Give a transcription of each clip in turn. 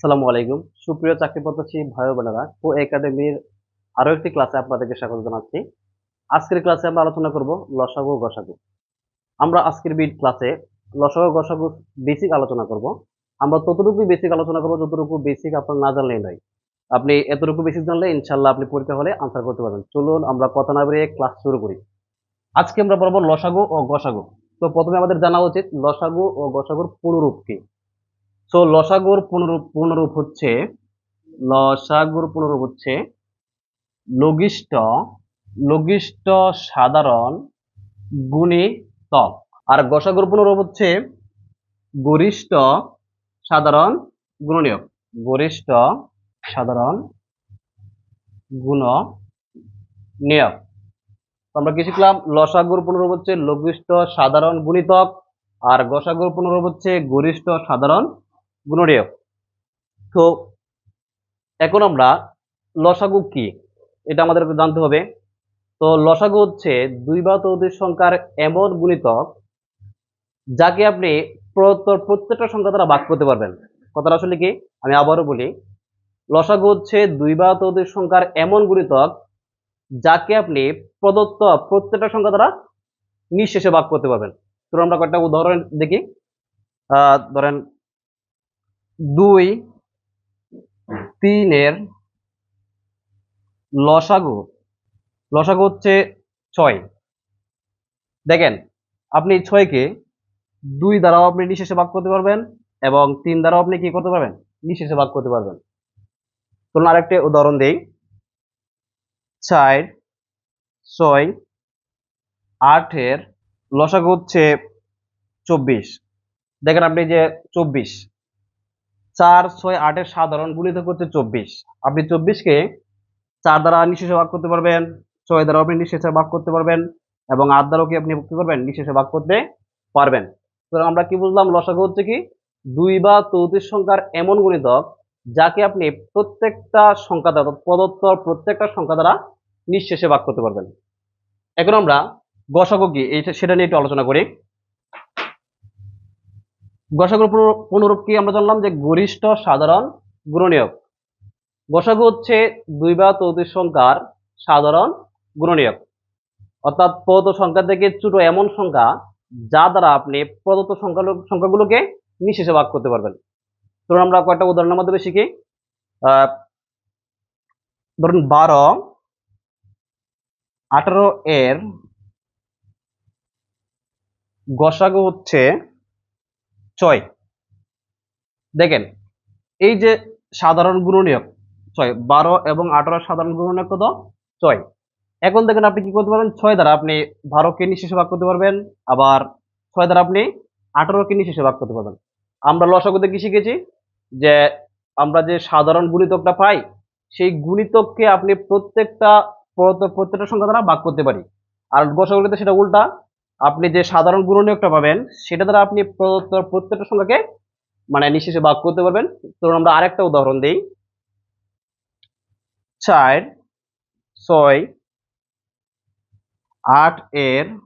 আসসালামু আলাইকুম। সুপ্রিয় চাকরি প্রত্যাশী ভাই ও বোনেরা, কো একাডেমির আরও একটি ক্লাসে আপনাদেরকে স্বাগত জানাচ্ছি। আজকের ক্লাসে আমরা আলোচনা করব লসাগু ও গসাগু। আমরা আজকের বিট ক্লাসে লসাগু ও গসাগু বেসিক আলোচনা করব। আমরা ততটুকু বেসিক আলোচনা করব যতটুকু বেসিক আপনার না জানলেই নয়। আপনি এতটুকু বেসিক জানলে ইনশাল্লাহ আপনি পরীক্ষা হলে আনসার করতে পারবেন। চলুন আমরা কথা না বেরিয়ে ক্লাস শুরু করি। আজকে আমরা পড়ব লসাগু ও গসাগু। তো প্রথমে আমাদের জানা উচিত লসাগু ও গসাগুর পুনরূপ কি? সো লসাগুর পুনরূপ পুনরূপ হচ্ছে, লসাগুর পুনরূপ হচ্ছে লঘিষ্ঠ লঘিষ্ঠ সাধারণ গুণিতক আর গসাগুর পুনরূপ হচ্ছে গরিষ্ঠ সাধারণ গুণনীয়ক। গরিষ্ঠ সাধারণ গুণ নিয়ক আমরা কি শিখলাম? লসাগুর পুনরূপ হচ্ছে লঘিষ্ঠ সাধারণ গুণিতক আর গসাগুর পুনরূপ হচ্ছে গরিষ্ঠ সাধারণ গুণনীয়ক তো এখন আমরা লসাগু কি? এটা আমাদের জানতে হবে। তো লসাগু হচ্ছে দুই বা ততোধিক সংখ্যার এমন গুণিতক যাকে আপনি প্রত্যেক- প্রত্যেকটা সংখ্যা দ্বারা ভাগ করতে পারবেন। কথাটা আসলে কি? আমি আবারও বলি, লসাগু হচ্ছে দুই বা ততোধিক সংখ্যার এমন গুণিতক যাকে আপনি প্রদত্ত প্রত্যেকটা সংখ্যা দ্বারা নিঃশেষে ভাগ করতে পারবেন। তো আমরা কয়েকটা উদাহরণ দেখি। ধরেন দুই তিনের লসাগু লসাগু হচ্ছে ছয়। দেখেন, আপনি ছয়কে দুই দ্বারাও আপনি নিঃশেষে ভাগ করতে পারবেন এবং তিন দ্বারাও আপনি কি করতে পারবেন? নিঃশেষে ভাগ করতে পারবেন। চলুন আরেকটি উদাহরণ দেই। চার, ছয়, আটের লসাগু হচ্ছে চব্বিশ। দেখেন আপনি যে চব্বিশ চার, ছয়, আটের সাধারণ গুণিতক হচ্ছে চব্বিশ। আপনি চব্বিশকে চার দ্বারা নিঃশেষে ভাগ করতে পারবেন, ছয় দ্বারা আপনি নিঃশেষে ভাগ করতে পারবেন, এবং আট দ্বারাও কি আপনি কি করবেন? নিঃশেষে ভাগ করতে পারবেন। সুতরাং আমরা কি বুঝলাম? লসাগু হচ্ছে কি? দুই বা চৌত্রিশ সংখ্যার এমন গুণিতক যাকে আপনি প্রত্যেকটা সংখ্যা দ্বারা প্রদত্ত প্রত্যেকটা সংখ্যা দ্বারা নিঃশেষে ভাগ করতে পারবেন। এখন আমরা গসাগু কি? সেটা নিয়ে একটু আলোচনা করি। গসাগুর পুনর- পুনরূপ কি আমরা জানলাম যে গরিষ্ঠ সাধারণ গুণনীয়ক। গসাগু হচ্ছে দুই বা চৌত্রিশ সংখ্যার সাধারণ গুণনীয়ক। অর্থাৎ প্রদত্ত সংখ্যা থেকে ছোট এমন সংখ্যা যা দ্বারা আপনি প্রদত্ত সংখ্যা সংখ্যাগুলোকে নিঃশেষে ভাগ করতে পারবেন। ধরুন আমরা কয়েকটা উদাহরণের মাধ্যমে শিখি ধরুন বারো, আঠারো এর গসাগু হচ্ছে ছয়। দেখেন, এই যে সাধারণ গুণনীয়ক, ছয়, বারো এবং আঠারো সাধারণ গুণনীয়ক কত? ছয়। এখন দেখেন আপনি কি করতে পারবেন? ছয় দ্বারা আপনি বারোকে নিঃশেষে ভাগ করতে পারবেন, আবার ছয় দ্বারা আপনি আঠারোকে নিঃশেষে ভাগ করতে পারবেন। আমরা লসাগুতে কি শিখেছি? যে আমরা যে সাধারণ গুণিতকটা পাই, সেই গুণিতককে আপনি প্রত্যেকটা প্রত্যেকটা সংখ্যা দ্বারা ভাগ করতে পারি। আর গসাগুলিতে সেটা উল্টা আপনি যে সাধারণ গুণনীয়কটা পাবেন, সেটা দ্বারা আপনি প্রত্যেকটা সংখ্যাকে মানে নিঃশেষে ভাগ করতে পারবেন। ধরুন আমরা আরেকটা উদাহরণ দিই। চার, ছয়, আট এর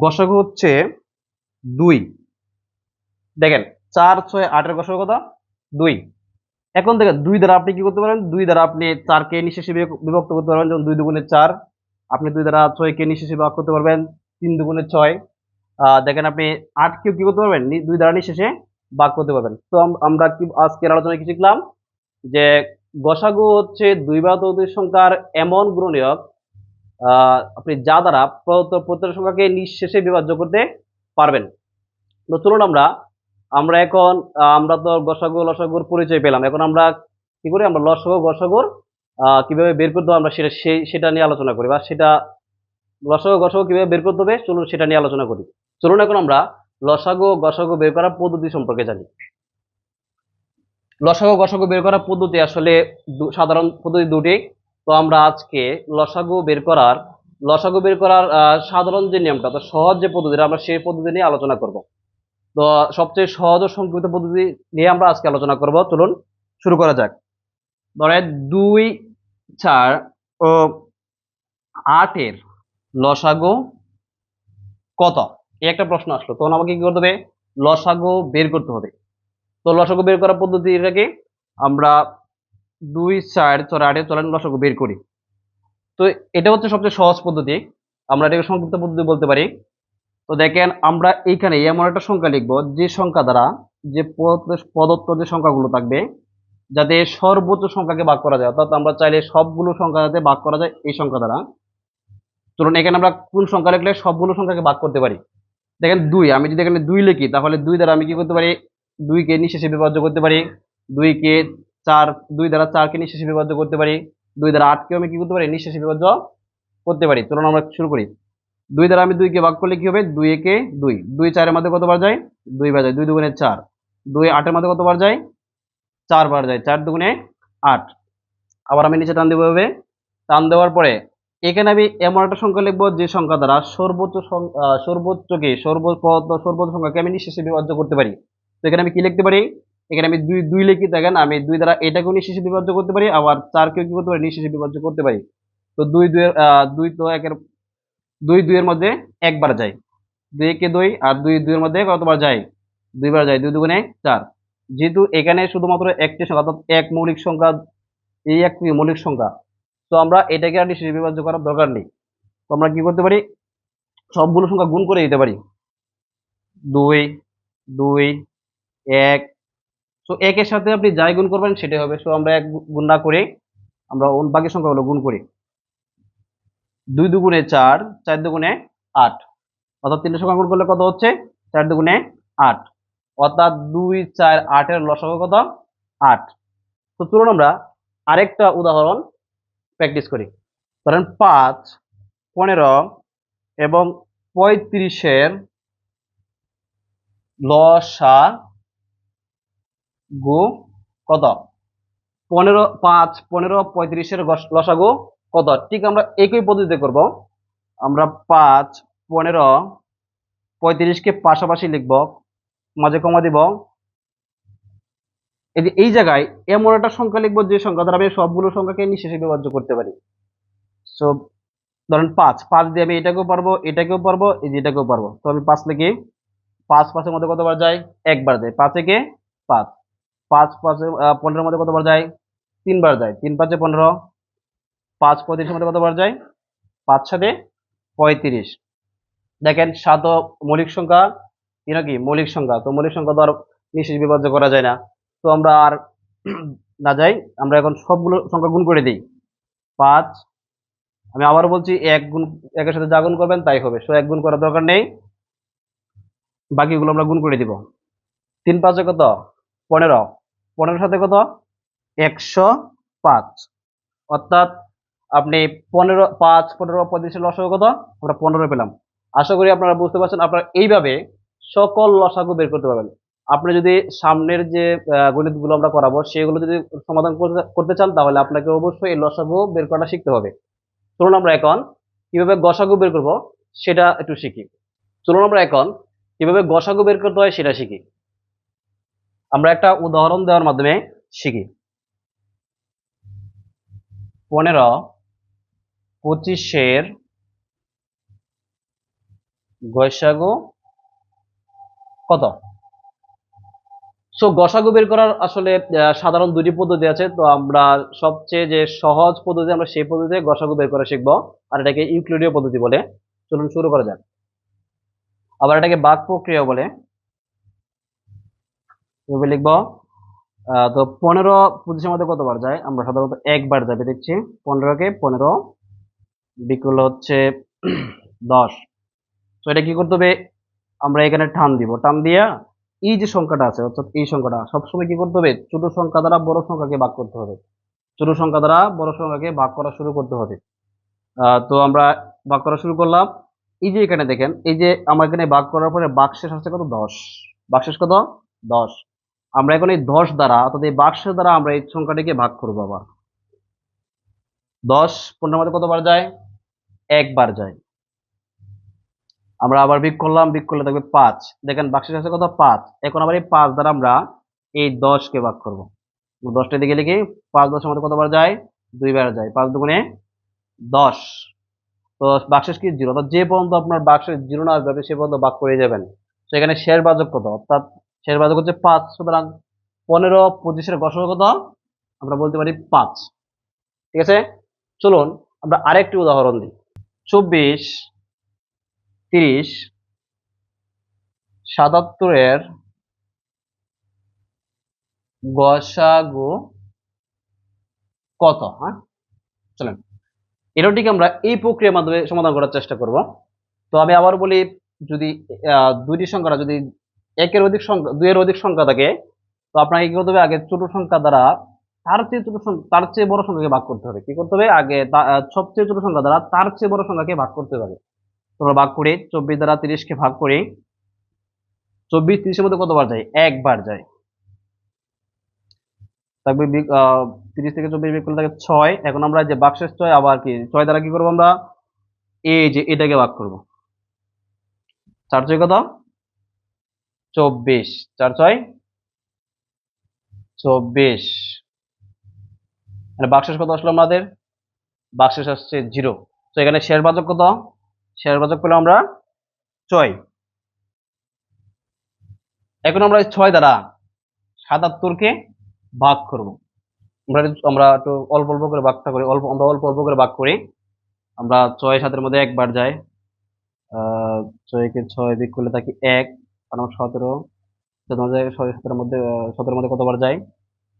গসাগু হচ্ছে দুই। দেখেন, চার, ছয়, আটের গসাগু কত? দুই। এখন দেখেন, দুই দ্বারা আপনি কি করতে পারেন? দুই দ্বারা আপনি চারকে নিঃশেষে বিভক- বিভক্ত করতে পারবেন যেমন দুই দুগুণে চার। আপনি দুই দ্বারা ছয়কে নিঃশেষে ভাগ করতে পারবেন তিন দুগুণে ছয়। দেখেন আপনি আটকেও কি করতে পারবেন? দুই দ্বারা নিঃশেষে ভাগ করতে পারবেন। তো আমরা কি আজকের আলোচনায় কি শিখলাম? যে গসাগু হচ্ছে দুই বা ততোধিক সংখ্যার এমন আহ, আপনি যা দ্বারা প্রত্যেক সংখ্যাকে নিঃশেষে বিভাজ্য করতে পারবেন। তো চলুন আমরা আমরা এখন আমরা তো গসাগু লসাগুর পরিচয় পেলাম। এখন আমরা কি করি? আমরা লসাগু গসাগুর কীভাবে বের করতে হবে আমরা সেটা সেই সেটা নিয়ে আলোচনা করি বা সেটা লসাগু গসাগু কীভাবে বের করতে হবে চলুন সেটা নিয়ে আলোচনা করি। চলুন এখন আমরা লসাগু গসাগু বের করার পদ্ধতি সম্পর্কে জানি। লসাগু গসাগু বের করার পদ্ধতি আসলে সাধারণ পদ্ধতি দুটি। তো আমরা আজকে লসাগু বের করার, লসাগু বের করার সাধারণ যে নিয়মটা, তো সহজ যে পদ্ধতিটা আমরা সেই পদ্ধতি নিয়ে আলোচনা করব। তো সবচেয়ে সহজ ও সংক্ষিপ্ত পদ্ধতি নিয়ে আমরা আজকে আলোচনা করব। চলুন শুরু করা যাক। ধরেন দুই চার ও আটের লসাগো কত? এই একটা প্রশ্ন আসলো। তখন আমাকে কি করতে হবে? লসাগো বের করতে হবে। তো লসাগো বের করার পদ্ধতি এটাকে আমরা দুই চার ছয় আটে চলেন লসাগু বের করি। তো এটা হচ্ছে সবচেয়ে সহজ পদ্ধতি। আমরা এটাকে সংক্ষিপ্ত পদ্ধতি বলতে পারি। তো দেখেন, আমরা এইখানে এমন একটা সংখ্যা লিখব, যে সংখ্যা দ্বারা যে প্রদত্ত যে সংখ্যাগুলো থাকবে যাতে সর্বোচ্চ সংখ্যাকে ভাগ করা যায়, অর্থাৎ আমরা চাইলে সবগুলো সংখ্যা যাতে ভাগ করা যায় এই সংখ্যা দ্বারা। ধরুন এখানে আমরা কোন সংখ্যা লিখলে সবগুলো সংখ্যাকে ভাগ করতে পারি? দেখেন দুই, আমি যদি এখানে দুই লিখি, তাহলে দুই দ্বারা আমি কি করতে পারি? দুইকে নিঃশেষে বিভাজ্য করতে পারি। দুইকে চার, দুই দ্বারা চারকে নিঃশেষে বিভাজ্য করতে পারি। দুই দ্বারা আটকেও আমি কি করতে পারি? নিঃশেষে বিভাজ্য করতে পারি। চলুন আমরা শুরু করি। দুই দ্বারা আমি দুইকে ভাগ করলে কি হবে? দুই একে দুই। দুই চারের মধ্যে কতবার যায়? দুই বার যায় দুই দুগুণে চার। দুই আটের মধ্যে কতবার যায়? চারবার যায়, চার দুগুণে আট। আবার আমি নিচে টান দেবো এভাবে। টান দেওয়ার পরে এখানে আমি এমন একটা সংখ্যা লিখব যে সংখ্যা দ্বারা সর্বোচ্চ সর্বোচ্চকে সর্বোচ্চ সর্বোচ্চ সংখ্যাকে আমি নিঃশেষে বিভাজ্য করতে পারি। তো এখানে আমি কি লিখতে পারি? এখানে আমি দুই দুই লিখি, দেখেন আমি দুই দ্বারা এটাকেও নিঃশেষে বিভাজ্য করতে পারি, আবার চারকেও কি করতে পারি? নিঃশেষে বিভাজ্য করতে পারি। তো দুই দুইয়ের দুই তো একের, দুই, দুইয়ের মধ্যে একবার যায়। দুই একে দুই আর দুই, দুইয়ের মধ্যে কতবার যায়? দুইবার যায়, দুই দুগুণে চার। যেহেতু এখানে শুধুমাত্র একটি সংখ্যা, অর্থাৎ এক মৌলিক সংখ্যা, এই একটি মৌলিক সংখ্যা। তো আমরা এটাকে আর নিঃশেষে বিভাজ্য করার দরকার নেই। তো আমরা কি করতে পারি? সবগুলো সংখ্যা গুণ করে দিতে পারি। দুই দুই, এক। তো একের সাথে আপনি যাই গুণ করবেন, সেটাই হবে। সো আমরা এক গুণ না করে আমরা বাকি সংখ্যাগুলো গুণ করি। দুই দুগুণে চার চার দুগুণে আট। অর্থাৎ তিনটে সংখ্যা গুণ করলে কত হচ্ছে? চার দুগুণে আট। অর্থাৎ দুই চার আটের লসাগু কত? আট। তো চলুন আমরা আরেকটা উদাহরণ প্র্যাকটিস করি। ধরেন পাঁচ, পনেরো এবং পঁয়ত্রিশের লসা গু কত? পনেরো, পাঁচ, পনেরো, পঁয়ত্রিশের লসাগু কত? ঠিক আমরা একই পদ্ধতিতে করব। আমরা পাঁচ, পনেরো, পঁয়ত্রিশকে পাশাপাশি লিখব মাঝে কমা দিব। এই এই জায়গায় এমন একটা সংখ্যা লিখব, যে সংখ্যা দ্বারা আমি সবগুলো সংখ্যাকে নিঃশেষে বিভাজ্য করতে পারি। সো ধরেন পাঁচ। পাঁচ দিয়ে আমি এটাকেও পারব এটাকেও পারব, এই যে এটাকেও পারব। তো আমি পাঁচ লিখি। পাঁচ পাঁচের মধ্যে কতবার যায়? একবার যায়। পাঁচ একে পাঁচ। পাঁচ পাঁচে পনেরোর মধ্যে কতবার যায়? তিনবার যায়। তিন পাঁচে পনেরো। পাঁচ পঁয়ত্রিশের মধ্যে কতবার যায়? পাঁচ সাথে পঁয়ত্রিশ। দেখেন সাত মৌলিক সংখ্যা তিন কি মৌলিক সংখ্যা? তো মৌলিক সংখ্যা তো আর নিঃশেষ বিভাজ্য করা যায় না। তো আমরা আর না যাই, আমরা এখন সবগুলো সংখ্যা গুণ করে দিই। পাঁচ, আমি আবার বলছি, এক গুণ, একের সাথে যা গুণ করবেন তাই হবে। সো, এক গুণ করার দরকার নেই। বাকিগুলো আমরা গুণ করে দিব। তিন পাঁচে কত? পনেরো। পনেরোর সাথে কত? একশো পাঁচ। অর্থাৎ আপনি পনেরো, পাঁচ, পনেরো পঁয়ত্রিশের লসাগু কত? আমরা পনেরো পেলাম। আশা করি আপনারা বুঝতে পারছেন। আপনারা এইভাবে সকল লসাগু বের করতে পারবেন। আপনি যদি সামনের যে গণিতগুলো আমরা করাবো, সেগুলো যদি সমাধান করতে চান, তাহলে আপনাকে অবশ্যই এই লসাগু বের করাটা শিখতে হবে। চলুন আমরা এখন কীভাবে গসাগু বের করব, সেটা একটু শিখি। চলুন আমরা এখন কীভাবে গসাগু বের করতে হয়, সেটা শিখি। আমরা একটা উদাহরণ দেওয়ার মাধ্যমে শিখি। পনেরো পঁচিশের গসাগু কত? সো গসাগু বের করার আসলে সাধারণ দুটি পদ্ধতি আছে। তো আমরা সবচেয়ে যে সহজ পদ্ধতি, আমরা সেই পদ্ধতিতে গসাগু বের করা শিখব। আর এটাকে ইউক্লিডীয় পদ্ধতি বলে। চলুন শুরু করা যাক। আবার এটাকে বাক প্রক্রিয়া বলে। এভাবে লিখব। তো পনেরো পঁচিশের মধ্যে কতবার যায়? আমরা সাধারণত একবার যাবে, দেখছি। পনেরোকে পনেরো বিকুল হচ্ছে দশ। তো এটা কি করতে হবে? আমরা এখানে টান দিব। টান দিয়া এই যে সংখ্যাটা আছে, অর্থাৎ এই সংখ্যাটা, সবসময় কি করতে হবে? ছোট সংখ্যা দ্বারা বড় সংখ্যাকে ভাগ করতে হবে। ছোট সংখ্যা দ্বারা বড় সংখ্যাকে ভাগ করা শুরু করতে হবে। তো আমরা ভাগ করা শুরু করলাম। এই যে এখানে দেখেন, এই যে আমার এখানে ভাগ করার পরে বাক্সেস আসছে কত? দশ। বাক্সেস কত? দশ। আমরা এখন এই দশ দ্বারা, অর্থাৎ এই বাক্সের দ্বারা আমরা এই সংখ্যাটিকে ভাগ করব আবার। দশ পনেরো মধ্যে কতবার যায়? একবার যায়। আমরা আবার বিক করলাম বিক করলে থাকবে পাঁচ। দেখেন, বাক্সের আছে কত? পাঁচ। এখন আবার এই পাঁচ দ্বারা আমরা এই দশকে ভাগ করব। দশটা দিকে লিখি, পাঁচ দশের মধ্যে কতবার যায়? দুইবার যায়। পাঁচ দুগুণে দশ। তো বাক্সেস কি? জিরো। যে পর্যন্ত আপনার বাক্সের জিরো না আসবে সে পর্যন্ত ভাগ করে যাবেন। সেখানে শেয়ার বাজক কত? অর্থাৎ শেয়ার বাজক হচ্ছে পাঁচ। সুতরাং পনেরো, পঁচিশের গসক কত? আমরা বলতে পারি পাঁচ। ঠিক আছে? চলুন, আমরা আরেকটি উদাহরণ দিই। চব্বিশ তিরিশ, সাতাত্তরের গসাগু কত? হ্যাঁ? চলেন। এরটিকে আমরা এই প্রক্রিয়ার মাধ্যমে সমাধান করার চেষ্টা করব। তো আমি আবার বলি, যদি দুইটি সংখ্যাটা যদি একের অধিক সংখ্যা, দুইয়ের অধিক সংখ্যা থাকে, তো আপনাকে কি করতে হবে? আগে ছোট সংখ্যা দ্বারা তার চেয়ে ছোট সংখ্যা তার চেয়ে বড় সংখ্যাকে ভাগ করতে হবে। কি করতে হবে? আগে সবচেয়ে ছোট সংখ্যা দ্বারা তার চেয়ে বড় সংখ্যাকে ভাগ করতে হবে। তোমরা ভাগ করে চব্বিশ দ্বারা তিরিশকে ভাগ করে চব্বিশ তিরিশের মধ্যে কতবার যায়? একবার যায়। থাকবে তিরিশ থেকে চব্বিশ বিয়োগ করলে থাকে ছয়। এখন আমরা যে বাক্সের ছয়, আবার কি? ছয় দ্বারা কি করব আমরা? এই যে এটাকে ভাগ করব। চার ছয় কত? চব্বিশ। চার ছয়? চব্বিশ। মানে বাক্সেস কত আসলো আমাদের? বাক্সেস আসছে জিরো। তো এখানে শেয়ার বাজক কত? শেয়ার বাজক পেলাম আমরা ছয়। এখন আমরা ছয় দ্বারা সাতাত্তরকে ভাগ করব। আমরা আমরা একটু অল্প অল্প করে ভাগটা করি, অল্প, আমরা অল্প অল্প করে ভাগ করি। আমরা ছয় সাতের মধ্যে একবার যাই। ছয়কে ছয় দিক করলে থাকি এক? আর আমার সতেরো। সতেরো ছয় সতেরোর মধ্যে সতেরোর মধ্যে কতবার যায়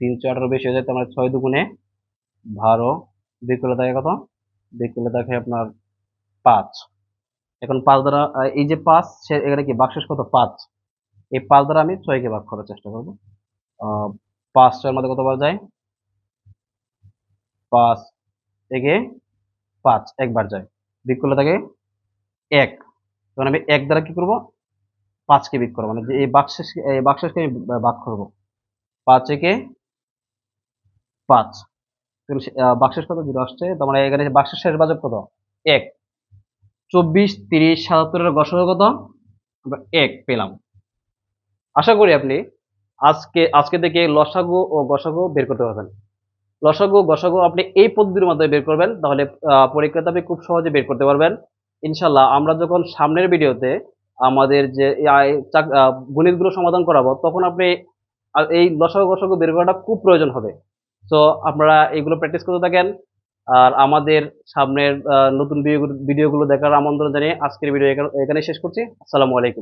তিন ছয় আঠারো বেশি হয়ে যায় তো আমরা ছয় দুগুণে বারো। দিক করলে থাকে কত? করলে থাকে আপনার পাঁচ। এখন পাঁচ দ্বারা এই যে পাঁচ, সে এখানে কি বাক্সেস কত? পাঁচ। এই পাঁচ দ্বারা আমি ছয়কে ভাগ করার চেষ্টা করব। পাঁচ ছয়ের মধ্যে কতবার যায়? পাঁচ। থেকে পাঁচ, একবার যায়। বিক করলে থাকে এক। তখন আমি এক দ্বারা কি করব? পাঁচকে বিক করব। মানে যে এই বাক্সেস এই বাক্সেসকে আমি ভাগ করব। পাঁচ একে পাঁচ। বাক্সেস কত জিরো আসছে, তার মানে এখানে বাক্সের শেষ বাজক কত? এক। চব্বিশ, তিরিশ সাতাত্তরের গসক কত? আমরা এক পেলাম। আশা করি আপনি আজকে আজকে থেকে লসাগু ও গসাগু বের করতে পারবেন। লসাগু, গসাগু আপনি এই পদ্ধতির মাধ্যমে বের করবেন, তাহলে পরীক্ষাতে আপনি খুব সহজে বের করতে পারবেন। ইনশাল্লাহ আমরা যখন সামনের ভিডিওতে আমাদের যে গণিতগুলো সমাধান করাবো, তখন আপনি এই লসাগু, গসাগু বের করাটা খুব প্রয়োজন হবে। তো আপনারা এগুলো প্র্যাকটিস করতে থাকেন। আর আমাদের সামনের নতুন ভিডিও ভিডিওগুলো দেখার আমন্ত্রণ জানিয়ে আজকের ভিডিও এখানে শেষ করছি। আসসালামু আলাইকুম।